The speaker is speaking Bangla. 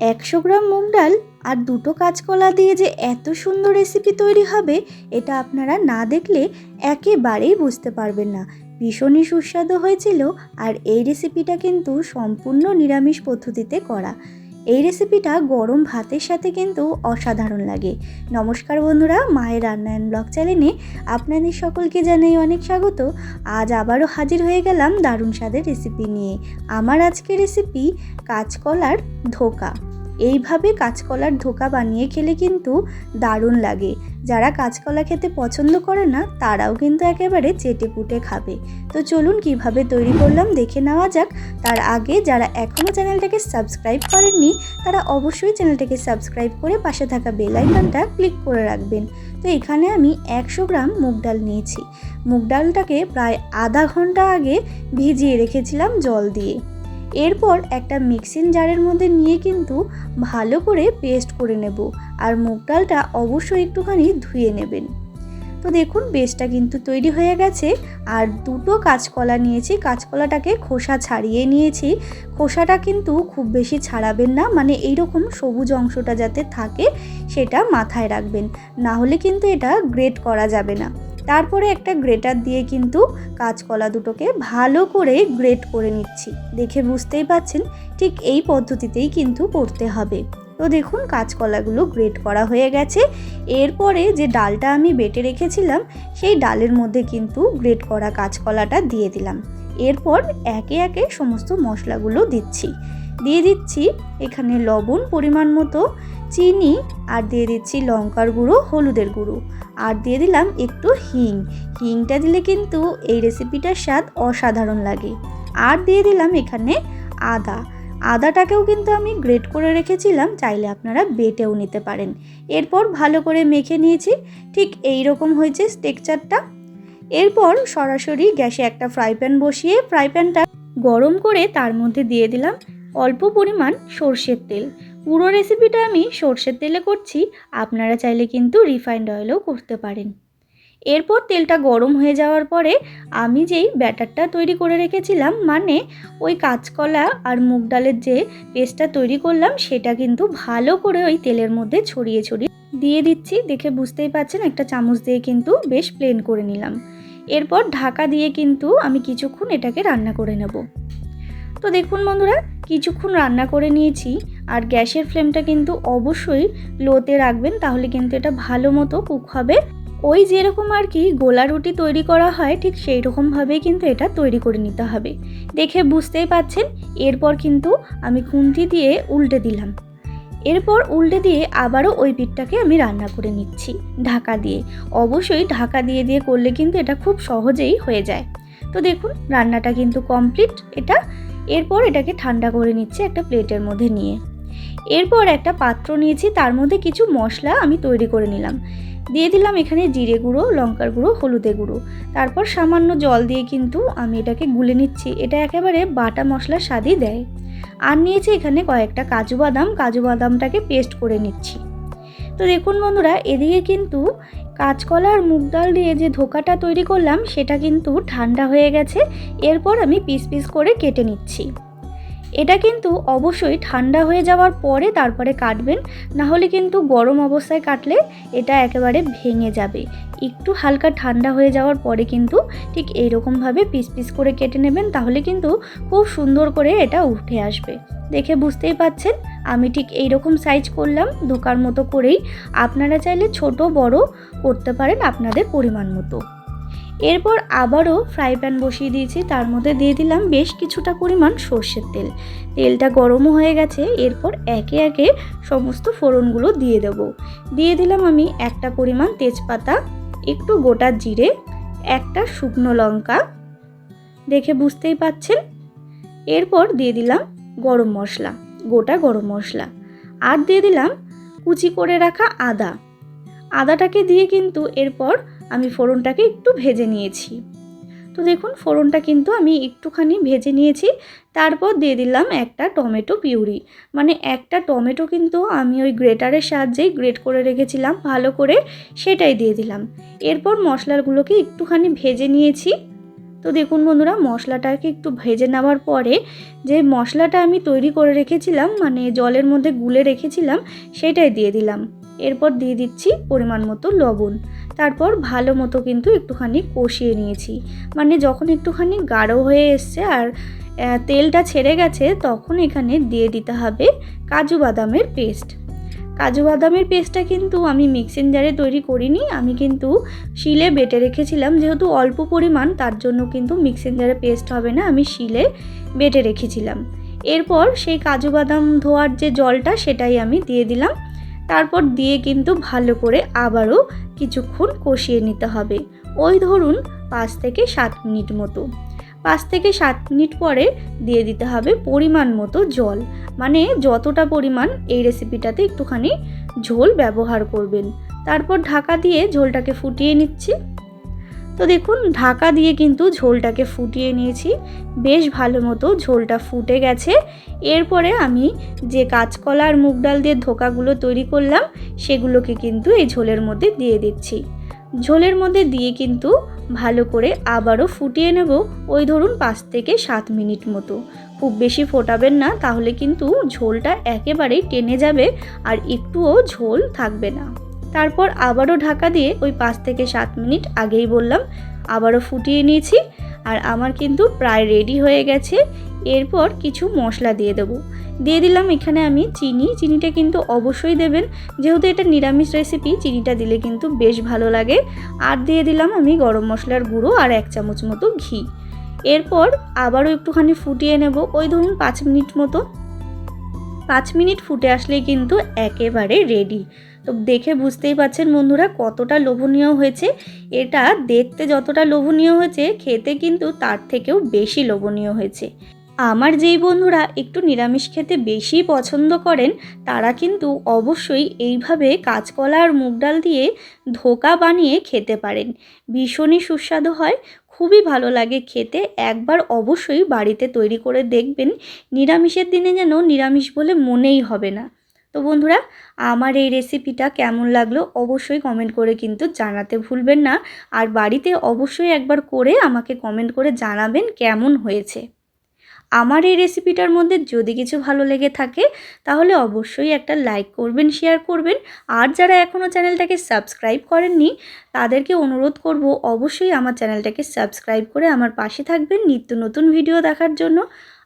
একশো গ্রাম মুগ ডাল আর দুটো কাঁচকলা দিয়ে যে এত সুন্দর রেসিপি তৈরি হবে, এটা আপনারা না দেখলে একেবারেই বুঝতে পারবেন না। ভীষণই সুস্বাদু হয়েছিল আর এই রেসিপিটা কিন্তু সম্পূর্ণ নিরামিষ পদ্ধতিতে করা। এই রেসিপিটা গরম ভাতের সাথে কিন্তু অসাধারণ লাগে। নমস্কার বন্ধুরা, মায়ের রান্নায়ন ব্লগ চ্যানেলে আপনাদের সকলকে জানাই অনেক স্বাগত। আজ আবারও হাজির হয়ে গেলাম দারুণ স্বাদের রেসিপি নিয়ে। আমার আজকের রেসিপি কাঁচকলার ধোকা। এইভাবে কাঁচকলার ধোকা বানিয়ে খেলে কিন্তু দারুণ লাগে। যারা কাঁচকলা খেতে পছন্দ করে না, তারাও কিন্তু একেবারে চেটে পুটে খাবে। তো চলুন কীভাবে তৈরি করলাম দেখে নেওয়া যাক। তার আগে যারা এখনও চ্যানেলটাকে সাবস্ক্রাইব করেননি, তারা অবশ্যই চ্যানেলটাকে সাবস্ক্রাইব করে পাশে থাকা বেল আইকনটা ক্লিক করে রাখবেন। তো এখানে আমি একশো গ্রাম মুগ ডাল নিয়েছি। মুগ ডালটাকে প্রায় আধা ঘণ্টা আগে ভিজিয়ে রেখেছিলাম জল দিয়ে। এরপর একটা মিক্সিং জারের মধ্যে নিয়ে কিন্তু ভালো করে পেস্ট করে নেব আর মুগ ডালটা অবশ্যই একটুখানি ধুয়ে নেবেন। তো দেখুন, পেস্টটা কিন্তু তৈরি হয়ে গেছে আর দুটো কাঁচকলা নিয়েছি। কাঁচকলাটাকে খোসা ছাড়িয়ে নিয়েছি। খোসাটা কিন্তু খুব বেশি ছাড়াবেন না মানে এইরকম সবুজ অংশটা যাতে থাকে সেটা মাথায় রাখবেন। না হলে কিন্তু এটা গ্রেট করা যাবে না। তারপরে একটা গ্রেটার দিয়ে কিন্তু কাঁচকলা দুটোকে ভালো করে গ্রেট করে নিচ্ছি। দেখে বুঝতেই পাচ্ছেন ঠিক এই পদ্ধতিতেই কিন্তু করতে হবে। তো দেখুন, কাঁচকলাগুলো গ্রেট করা হয়ে গেছে। এরপরে যে ডালটা আমি বেটে রেখেছিলাম, সেই ডালের মধ্যে কিন্তু গ্রেট করা কাঁচকলাটা দিয়ে দিলাম। এরপর একে একে সমস্ত মশলাগুলো দিচ্ছি। দিয়ে দিচ্ছি এখানে লবণ পরিমাণ মতো, চিনি, আর দিয়ে দিচ্ছি লঙ্কার গুঁড়ো, হলুদের গুঁড়ো। আর দিয়ে দিলাম একটু হিং। হিংটা দিলে কিন্তু এই রেসিপিটার স্বাদ অসাধারণ লাগে। আর দিয়ে দিলাম এখানে আদা। আদাটাকেও কিন্তু আমি গ্রেট করে রেখেছিলাম, চাইলে আপনারা বেটেও নিতে পারেন। এরপর ভালো করে মেখে নিয়েছি। ঠিক এই রকম হয়েছে টেক্সচারটা। এরপর সরাসরি গ্যাসে একটা ফ্রাই প্যান বসিয়ে ফ্রাই প্যানটা গরম করে তার মধ্যে দিয়ে দিলাম অল্প পরিমাণ সর্ষের তেল। পুরো রেসিপিটা আমি সর্ষের তেলে করছি, আপনারা চাইলে কিন্তু রিফাইন্ড অয়েলও করতে পারেন। এরপর তেলটা গরম হয়ে যাওয়ার পরে আমি যেই ব্যাটারটা তৈরি করে রেখেছিলাম মানে ওই কাঁচকলা আর মুগ ডালের যে পেস্টটা তৈরি করলাম, সেটা কিন্তু ভালো করে ওই তেলের মধ্যে ছড়িয়ে ছড়িয়ে দিয়ে দিচ্ছি। দেখে বুঝতেই পাচ্ছেন একটা চামচ দিয়ে কিন্তু বেশ প্লেন করে নিলাম। এরপর ঢাকা দিয়ে কিন্তু আমি কিছুক্ষণ এটাকে রান্না করে নেব। তো দেখুন বন্ধুরা, কিছুক্ষণ রান্না করে নিয়েছি আর গ্যাসের ফ্লেমটা কিন্তু অবশ্যই লোতে রাখবেন, তাহলে কিন্তু এটা ভালো মতো কুক হবে। ওই যেরকম আর কি গোলা রুটি তৈরি করা হয়, ঠিক সেই রকমভাবেই কিন্তু এটা তৈরি করে নিতে হবে। দেখে বুঝতেই পাচ্ছেন, এরপর কিন্তু আমি খুন্তি দিয়ে উল্টে দিলাম। এরপর উল্টে দিয়ে আবারও ওই পিঠটাকে আমি রান্না করে নিচ্ছি ঢাকা দিয়ে। অবশ্যই ঢাকা দিয়ে দিয়ে করলে কিন্তু এটা খুব সহজেই হয়ে যায়। তো দেখুন, রান্নাটা কিন্তু কমপ্লিট। এটা এরপর এটাকে ঠান্ডা করে নিচ্ছে একটা প্লেটের মধ্যে নিয়ে। এরপর একটা পাত্র নিয়েছি, তার মধ্যে কিছু মশলা আমি তৈরি করে নিলাম। দিয়ে দিলাম এখানে জিরে গুঁড়ো, লঙ্কার গুঁড়ো হলুদে গুঁড়ো। তারপর সামান্য জল দিয়ে কিন্তু আমি এটাকে গুলে নিচ্ছি। এটা একেবারে বাটা মশলা স্বাদই দেয়। আর নিয়েছি এখানে কয়েকটা কাজু বাদাম। কাজু বাদামটাকে পেস্ট করে নিচ্ছি। তো দেখুন বন্ধুরা, এদিকে কিন্তু কাঁচকলা আর মুগ ডাল দিয়ে যে ধোকাটা তৈরি করলাম, সেটা কিন্তু ঠান্ডা হয়ে গেছে। এরপর আমি পিস পিস করে কেটে নিচ্ছি। এটা কিন্তু অবশ্যই ঠান্ডা হয়ে যাওয়ার পরে তারপরে কাটবেন, না হলে কিন্তু গরম অবস্থায় কাটলে এটা একেবারে ভেঙে যাবে। একটু হালকা ঠান্ডা হয়ে যাওয়ার পরে কিন্তু ঠিক এইরকমভাবে পিস পিস করে কেটে নেবেন, তাহলে কিন্তু খুব সুন্দর করে এটা উঠে আসবে। দেখে বুঝতেই পাচ্ছেন, আমি ঠিক এই রকম সাইজ করলাম ধোকার মতো করেই। আপনারা চাইলে ছোট, বড় করতে পারেন আপনাদের পরিমাণ মতো। এরপর আবারও ফ্রাই প্যান বসিয়ে দিয়েছি, তার মধ্যে দিয়ে দিলাম বেশ কিছুটা পরিমাণ সর্ষের তেল। তেলটা গরমও হয়ে গেছে, এরপর একে একে সমস্ত ফোড়নগুলো দিয়ে দেব। দিয়ে দিলাম আমি একটা পরিমাণ তেজপাতা, একটু গোটা জিরে, একটা শুকনো লঙ্কা, দেখে বুঝতেই পাচ্ছেন? এরপর দিয়ে দিলাম গরম মশলা, গোটা গরম মশলা। আর দিয়ে দিলাম কুচি করে রাখা আদা। আদাটাকে দিয়ে কিন্তু এরপর আমি ফোড়নটাকে একটু ভেজে নিয়েছি। তো দেখুন, ফোড়নটা কিন্তু আমি একটুখানি ভেজে নিয়েছি। তারপর দিয়ে দিলাম একটা টমেটো পিউরি। মানে একটা টমেটো কিন্তু আমি ওই গ্রেটারের সাহায্যেই গ্রেট করে রেখেছিলাম, ভালো করে সেটাই দিয়ে দিলাম। এরপর মশলাগুলোকে একটুখানি ভেজে নিয়েছি। তো দেখুন বন্ধুরা, মশলাটাকে একটু ভেজে নেওয়ার পরে যে মশলাটা আমি তৈরি করে রেখেছিলাম মানে জলের মধ্যে গুলে রেখেছিলাম, সেটাই দিয়ে দিলাম। এরপর দিয়ে দিচ্ছি পরিমাণ মতো লবণ। তারপর ভালো মতো কিন্তু একটুখানি কষিয়ে নিয়েছি। মানে যখন একটুখানি গাঢ় হয়ে এসছে আর তেলটা ছেড়ে গেছে, তখন এখানে দিয়ে দিতে হবে কাজু বাদামের পেস্ট। কাজু বাদামের পেস্টটা কিন্তু আমি মিক্সিং জারে তৈরি করিনি, আমি কিন্তু শিলে বেটে রেখেছিলাম। যেহেতু অল্প পরিমাণ, তার জন্য কিন্তু মিক্সিং জারে পেস্ট হবে না, আমি শিলে বেটে রেখেছিলাম। এরপর সেই কাজু বাদাম ধোয়ার যে জলটা, সেটাই আমি দিয়ে দিলাম। তারপর দিয়ে কিন্তু ভালো করে আবারও কিছুক্ষণ কষিয়ে নিতে হবে। ওই ধরুন পাঁচ থেকে সাত মিনিট মতো। পাঁচ থেকে সাত মিনিট পরে দিয়ে দিতে হবে পরিমাণ মতো জল। মানে যতটা পরিমাণ এই রেসিপিটাতে একটুখানি ঝোল ব্যবহার করবেন। তারপর ঢাকা দিয়ে ঝোলটাকে ফুটিয়ে নিচ্ছি। তো দেখুন, ঢাকা দিয়ে কিন্তু ঝোলটাকে ফুটিয়ে নিয়েছি। বেশ ভালো মতো ঝোলটা ফুটে গেছে। এরপরে আমি যে কাঁচকলা আর মুগ ডাল দিয়ে ধোকাগুলো তৈরি করলাম, সেগুলোকে কিন্তু এই ঝোলের মধ্যে দিয়ে দিচ্ছি। ঝোলের মধ্যে দিয়ে কিন্তু ভালো করে আবারও ফুটিয়ে নেব। ওই ধরুন পাঁচ থেকে সাত মিনিট মতো। খুব বেশি ফোটাবেন না, তাহলে কিন্তু ঝোলটা একেবারেই টেনে যাবে আর একটুও ঝোল থাকবে না। তারপর আবারও ঢাকা দিয়ে ওই পাঁচ থেকে সাত মিনিট আগেই বললাম, আবারও ফুটিয়ে নিয়েছি আর আমার কিন্তু প্রায় রেডি হয়ে গেছে। এরপর কিছু মশলা দিয়ে দেবো। দিয়ে দিলাম এখানে আমি চিনি। চিনিটা কিন্তু অবশ্যই দেবেন। যেহেতু এটা নিরামিষ রেসিপি চিনিটা দিলে কিন্তু বেশ ভালো লাগে। আর দিয়ে দিলাম আমি গরম মশলার গুঁড়ো আর এক চামচ মতো ঘি। এরপর আবারও একটুখানি ফুটিয়ে নেব। ওই ধরুন পাঁচ মিনিট মতো। পাঁচ মিনিট ফুটে আসলেই কিন্তু একেবারে রেডি তো দেখে বুঝতেই পাচ্ছেন বন্ধুরা কতটা লোভনীয় হয়েছে। এটা দেখতে যতটা লোভনীয় হয়েছে, খেতে কিন্তু তার থেকেও বেশি লোভনীয় হয়েছে। আমার যেই বন্ধুরা একটু নিরামিষ খেতে বেশি পছন্দ করেন, তারা কিন্তু অবশ্যই এইভাবে কাঁচকলা আর মুগ ডাল দিয়ে ধোকা বানিয়ে খেতে পারেন। ভীষণই সুস্বাদু হয়, খুবই ভালো লাগে খেতে। একবার অবশ্যই বাড়িতে তৈরি করে দেখবেন, নিরামিষের দিনে যেন নিরামিষ বলে মনেই হবে না। তো বন্ধুরা, আমার এই রেসিপিটা কেমন লাগল অবশ্যই কমেন্ট করে কিন্তু জানাতে ভুলবেন না। আর বাড়িতে অবশ্যই একবার করে আমাকে কমেন্ট করে জানাবেন কেমন হয়েছে। আমার এই রেসিপিটার মধ্যে যদি কিছু ভালো লেগে থাকে, তাহলে অবশ্যই একটা লাইক করবেন শেয়ার করবেন। আর যারা এখনও চ্যানেলটাকে সাবস্ক্রাইব করেননি, তাদেরকে অনুরোধ করব অবশ্যই আমার চ্যানেলটাকে সাবস্ক্রাইব করে আমার পাশে থাকবেন নিত্য নতুন ভিডিও দেখার জন্য।